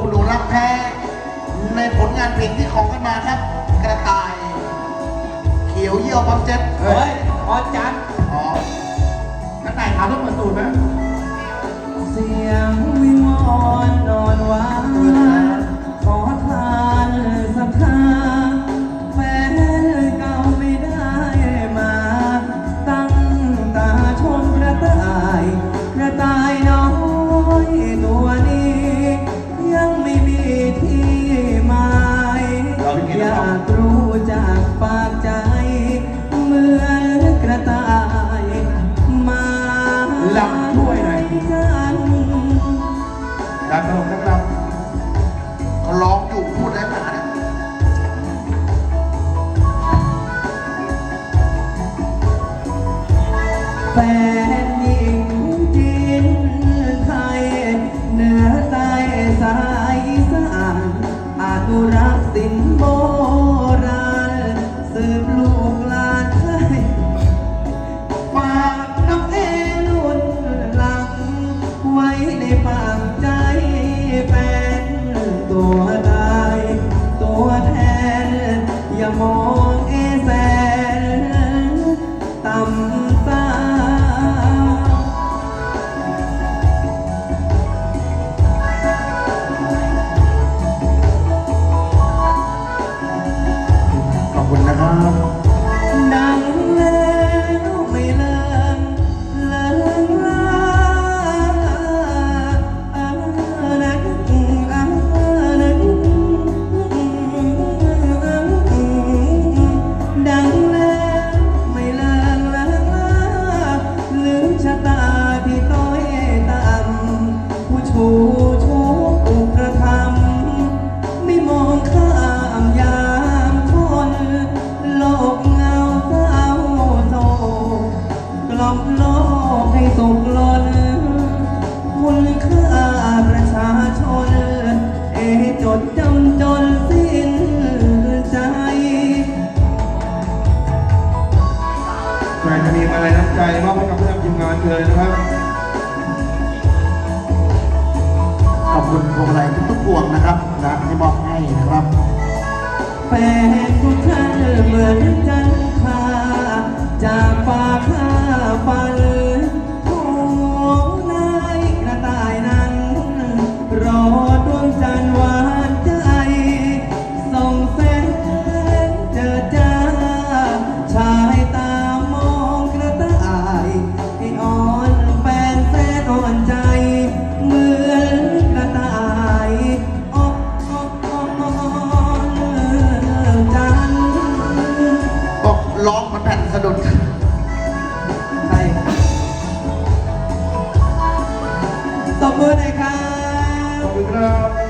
คุณหนูรักแท้ ในผลงานเพลงที่ของกันมาครับ กระต่าย เขียวเยี่ยวปั๊มเจ็ดเฮ้ยพอจัดอ๋อกระต่ายถามต้องเปิดตูดไหมากปากใจ เหมือนกระต่ายมาลำช่วยหน่อยกันดังตลกนะครับเขาร้องอยู่พูดได้ไหมเนี่ยแฟนหญิงจินไทยเหนือใต้สายอีสานอาตุรักสินโบร ปักใจเป็นตัวตายตัวแทน อย่ามองเอแสนต่ำ ใครจะมีอะไรน้ำใจมอบให้กับผู้นำทีมงานเลยนะครับ ขอบคุณพวงมาลัยทุกๆพวงนะครับนะที่มอบให้นะครับ แฟนทุกท่านเหมือนจั บมือหน่อยครับ ขอบคุณครับ